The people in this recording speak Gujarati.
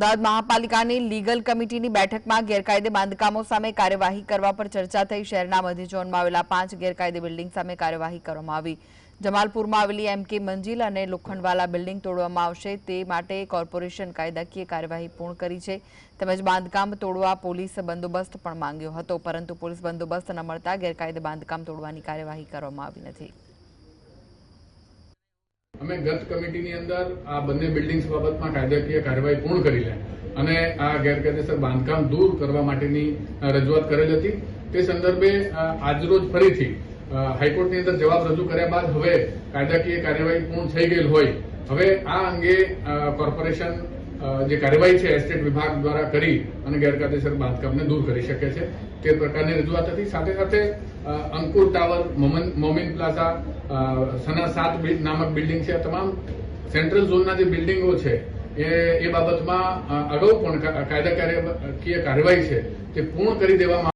અમદાવાદ મહાપાલિકાની લીગલ કમિટીની બેઠકમાં ગેરકાયદે બાંધકામો સામે કાર્યવાહી કરવા પર ચર્ચા થઈ. શહેરના મધ્ય આવેલા પાંચ ગેરકાયદે બિલ્ડિંગ સામે કાર્યવાહી કરવામાં આવી. જમાલપુરમાં આવેલી એમ કે મંજિલ અને લોખંડવાલા બિલ્ડિંગ તોડવામાં આવશે તે માટે કોર્પોરેશન કાયદાકીય કાર્યવાહી પૂર્ણ કરી છે. તેમજ બાંધકામ તોડવા પોલીસ બંદોબસ્ત પણ માંગ્યો હતો, પરંતુ પોલીસ બંદોબસ્ત ન મળતા ગેરકાયદે બાંધકામ તોડવાની કાર્યવાહી કરવામાં આવી નથી. અમે ગત કમિટીની અંદર આ બંને બિલ્ડિંગ્સ બાબતમાં કાયદાકીય કાર્યવાહી પૂર્ણ કરી લે. અને આ ગેરકાયદેસર બાંધકામ દૂર કરવા માટેની રજૂઆત કરેલ હતી. તે સંદર્ભે આજરોજ ફરીથી હાઈકોર્ટની અંદર જવાબ રજૂ કર્યા બાદ હવે કાયદાકીય કાર્યવાહી પૂર્ણ થઈ ગયેલ હોય. હવે આ અંગે કોર્પોરેશન જે કાર્યવાહી છે એસ્ટેટ વિભાગ દ્વારા કરી અને ગેરકાયદેસર બાંધકામને દૂર કરી શકે છે, તે પ્રકારની રજૂઆત હતી. સાથે સાથે અંકુર ટાવર, મોમન- પ્લાઝા સના સાત નામક બિલ્ડિંગ છે. તમામ સેન્ટ્રલ ઝોનના જે બિલ્ડિંગો છે, એ એ બાબતમાં અગાઉ પણ કાયદાકીય કાર્યવાહી છે, તે પૂર્ણ કરી દેવામાં